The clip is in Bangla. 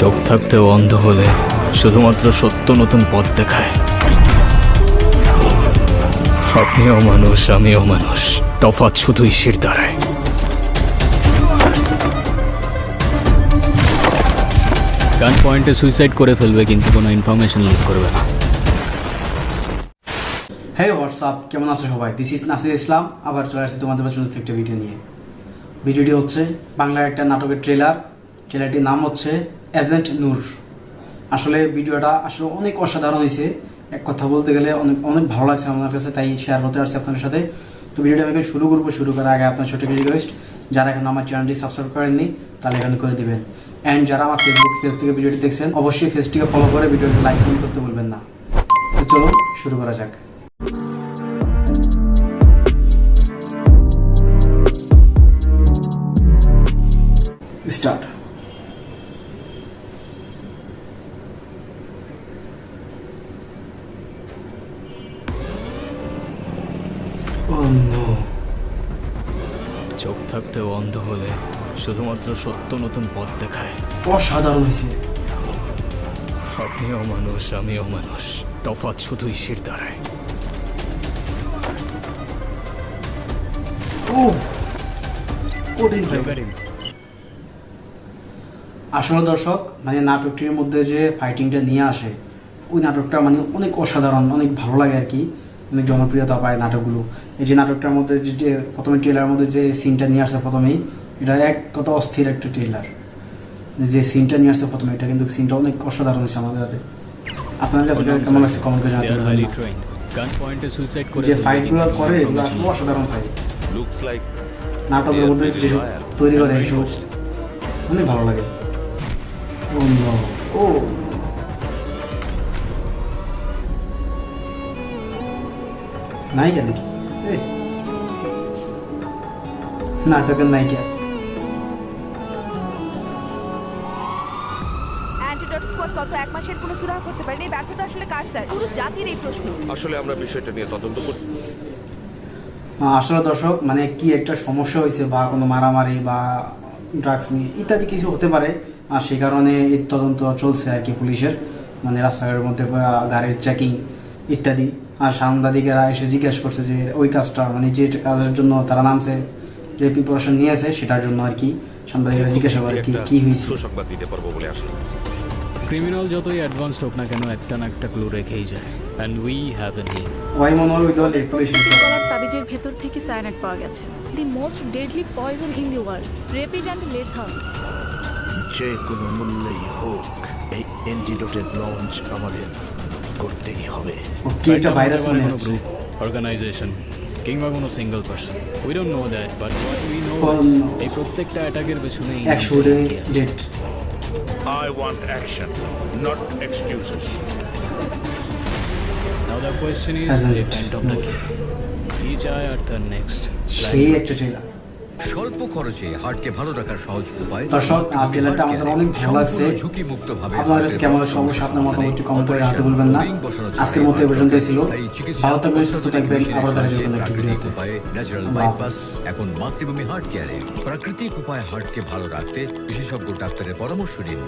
চোখ থাকতেও অন্ধ হলে শুধুমাত্র সত্য নতুন পথ দেখায়। আপনিও মানুষ আমিও মানুষ। তফাৎ শুধু শির দ্বারায়। গান পয়েন্টে সুইসাইড করে ফেলবে কিন্তু কোনো ইনফরমেশন লিক করবে না। হ্যাঁ হোয়াটসঅ্যাপ কেমন আছো সবাই? দিস ইজ নাসির ইসলাম আবার চলে আসছি তোমাদের পছন্দ একটা ভিডিও নিয়ে। ভিডিওটি হচ্ছে বাংলার একটা নাটকের ট্রেলার ট্রেলারটির নাম হচ্ছে এজেন্ট নূর। আসলে ভিডিওটা আসলে অনেক অসাধারণ হয়েছে এক কথা বলতে গেলে অনেক অনেক ভালো লাগছে আমার কাছে, তাই শেয়ার করতে পারছি আপনাদের সাথে। তো ভিডিওটা আমি শুরু করব, শুরু করার আগে আপনার ছোট রিকোয়েস্ট যারা এখন আমার চ্যানেলটি সাবস্ক্রাইব করেননি, তাহলে এখানে করে দিবেন। অ্যান্ড যারা আমার ফেসবুক পেজ থেকে ভিডিওটি দেখছেন, অবশ্যই পেজটিকে ফলো করে ভিডিওটি লাইক কমেন্ট করতে বলবেন না। তো চলুন, শুরু করা যাক। স্টার্ট চোখ থাকতেও অন্ধ হলে শুধুমাত্র সত্য নতুন পথ দেখায়। অসাধারণ হয়েছে। আপনিও মানুষ আমিও মানুষ। তফাৎ। আসলে দর্শক মানে নাটকটির মধ্যে যে ফাইটিংটা নিয়ে আসে ওই নাটকটা মানে অনেক অসাধারণ অনেক ভালো লাগে আর কি। জনপ্রিয়তা পায় নাটকগুলো। এই যে নাটকটার মধ্যে যে প্রথমে ট্রেলারের মধ্যে যে সিনটা নিয়ে আসছে প্রথমেই এটা এক কত অস্থির একটা ট্রেলার যে সিনটা নিয়ে আসছে প্রথমে এটা কিন্তু সিনটা অনেক অসাধারণ হয়েছে আমাদের আপনার কাছে কেমন লাগছে? কমেন্ট করে জানাতে They are পারবেন highly না। trained. Gun point এ suicide করে যে ফাইটগুলো করে এগুলো আসলে অসাধারণ ফাইট নাটকের মধ্যে যেসব তৈরি করে এইসব অনেক ভালো লাগে। ও নায়িকা নাকি। নাটকের নায়িকা গত এক মাসের কোনো সুরাহা করতে পারেনি। ব্যর্থতা আসলে কার স্যার? পুরো জাতির এই প্রশ্ন। আসলে আমরা বিষয়টা নিয়ে তদন্ত করি। আসলে দর্শক মানে কি একটা সমস্যা হয়েছে বা কোনো মারামারি বা ড্রাগস নিয়ে ইত্যাদি কিছু হতে পারে আর সেই কারণে এই তদন্ত চলছে আর কি পুলিশের। মানে রাস্তাঘাটের মধ্যে গাড়ির চেকিং ইত্যাদি। সাংবাদিকেরা এসে জিজ্ঞাসা করছে যে ওই কাজটা মানে যে কাজের জন্য তারা নামছে যে প্রিপারেশন নিয়েছে সেটার জন্য আর কি সাংবাদিকরা জিজ্ঞাসা করে কি কি হয়েছে। সুসংবাদ দিতে পারব বলে আশা করছি। ক্রিমিনাল যতই অ্যাডভান্সড হোক না কেন একটা না একটা ক্লু রেখেই যায়। And we have a need why মনে হয় ওই দলের পুলিশের তাবিজের ভেতর থেকে সায়ানাইড পাওয়া গেছে। The most deadly poison in the world rapid and lethal যে কোনো মূল্যেই হোক এই অ্যান্টিডোটের লঞ্চ আমাদের করতেই হবে। ও কি একটা ভাইরাস মনে? হচ্ছে অর্গানাইজেশন কিংবা কোনো single person we don't know that but what we know এই প্রত্যেকটা অ্যাটাকের পেছনে নামটা date I want action, not excuses. Now the question is Hasn't এই? ফ্যান্টমটা কি কি চায় আর তার নেক্সট সেই একটা ট্রেলার স্বল্প খরচে হার্টকে ভালো রাখার সহজ উপায় দর্শক, ট্রেলারটা আমাদের অনেক ভালো লাগছে। ঝুঁকি মুক্ত ভাবে আপনার কাছে কেমন লাগছে অবশ্যই আপনার মতামতটি কমেন্ট করে জানাতে ভুলবেন না। আজকের মতো এ পর্যন্তই ছিল। ভালো থাকবেন সুস্থ থাকবেন। আবার দেখা যাবে প্রাকৃতিক উপায়ে ন্যাচারাল বাইপাস এখন মাতৃভূমি হার্ট কেয়ারে প্রাকৃতিক উপায়ে হার্টকে ভালো রাখতে বিশেষজ্ঞ ডাক্তারের পরামর্শ নিন।